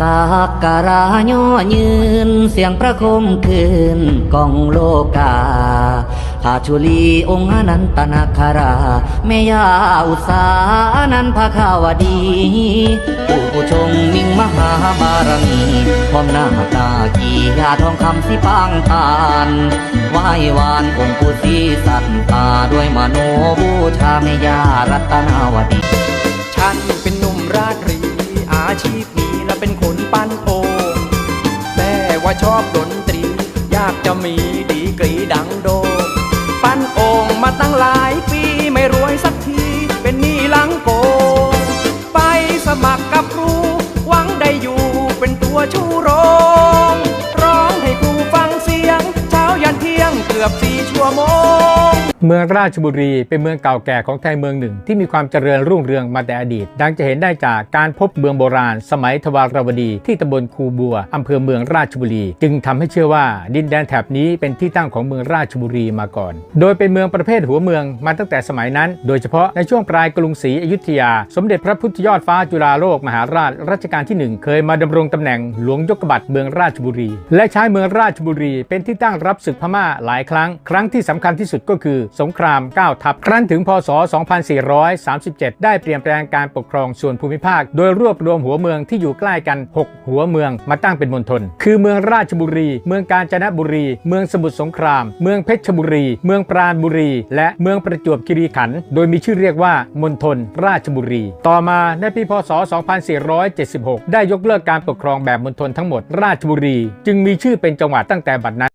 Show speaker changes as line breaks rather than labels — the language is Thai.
สักการะย่อยืน เสียงประคมคืนกองโลกาพาชุลีองค์นันตนาคาราแม่ยาอุสานันทภาวดีผู้ผู้ชงมิ่งมหาบารมีพร้อมหน้าตากียาทองคำสิปางทานไหว้วานองค์ปู่ศรีสัตตาด้วยมโนบูชาแม่ยารัตนาวดี
ฉันเป็นหนุ่มราตรีอาชีพ และเป็นคนปั้นโองแต่ว่าชอบดนตรี อยากจะมีดีกรีดังโดงปั้นโองมาตั้งหลายปีไม่รวยสักทีเป็นหนี้หลังโกงไปสมัครกับครูหวังได้อยู่เป็นตัวชูโร
เมืองราชบุรีเป็นเมืองเก่าแก่ของไทยเมืองหนึ่ง ที่มีความเจริญรุ่งเรืองมาแต่อดีต ดังจะเห็นได้จากการพบเมืองโบราณ สมัยทวารวดีที่ตำบลคูบัวอำเภอเมืองราชบุรี จึงทำให้เชื่อว่าดินแดนแถบนี้เป็นที่ตั้งของเมืองราชบุรีมาก่อน โดยเป็นเมืองประเภทหัวเมืองมาตั้งแต่สมัยนั้น โดยเฉพาะในช่วงปลายกรุงศรีอยุธยา สมเด็จพระพุทธยอดฟ้าจุฬาโลกมหาราชรัชกาลที่หนึ่งเคยมาดำรงตำแหน่งหลวงยกบัตรเมืองราชบุรี และใช้เมืองราชบุรี เป็นที่ตั้งรับศึกพม่าหลายครั้ง ครั้งที่สำคัญที่สุดก็คือสงคราม 9 ทัพ ครั้นถึงพศ 2437 ได้เปลี่ยนแปลงการปกครองส่วนภูมิภาค โดยรวบรวมหัวเมืองที่อยู่ใกล้กัน 6 หัวเมืองมาตั้งเป็นมณฑล คือเมืองราชบุรี เมืองกาญจนบุรี เมืองสมุทรสงคราม เมืองเพชรบุรี เมืองปราณบุรี และเมืองประจวบคีรีขันธ์ โดยมีชื่อเรียกว่ามณฑลราชบุรี ต่อมาในปีพศ 2476 ได้ยกเลิกการปกครองแบบมณฑลทั้งหมด ราชบุรี จึงมีชื่อเป็นจังหวัดตั้งแต่บัดนั้น